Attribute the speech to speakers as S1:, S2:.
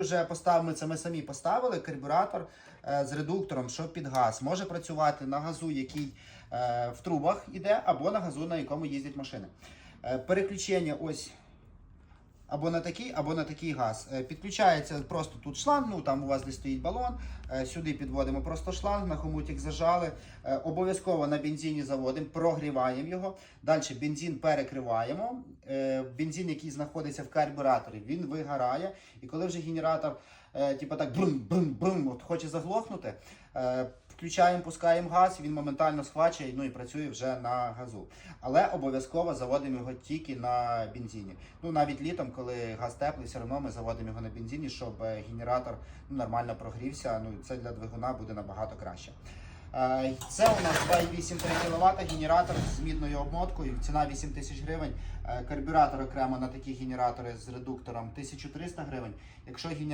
S1: Вже поставимо це ми самі поставили карбюратор е, з редуктором, що під газ. Може працювати на газу, який е, в трубах іде, або на газу, на якому їздять машини. Е, переключення ось або на такий, або на такий газ. Е, підключається просто тут шланг, ну там у вас десь стоїть балон. Е, сюди підводимо просто шланг, на хомутик зажали. Е, обов'язково на бензині заводимо, прогріваємо його. Далі бензин перекриваємо. Бензин, який знаходиться в карбюраторі, він вигорає. І коли вже генератор, типу так брум-брум-брум, хоче заглохнути, включаємо, пускаємо газ, він моментально схвачує ну і працює вже на газу. Але обов'язково заводимо його тільки на бензині. Ну навіть літом, коли газ теплий, все одно ми заводимо його на бензині, щоб е, генератор ну, нормально прогрівся. Ну це для двигуна буде набагато краще. Е, Це у нас 2,8 кВт генератор з мідною обмоткою. Ціна 8 тисяч гривень. Е, Карбюратор окремо на такі генератори з редуктором 1300 гривень. Якщо генератор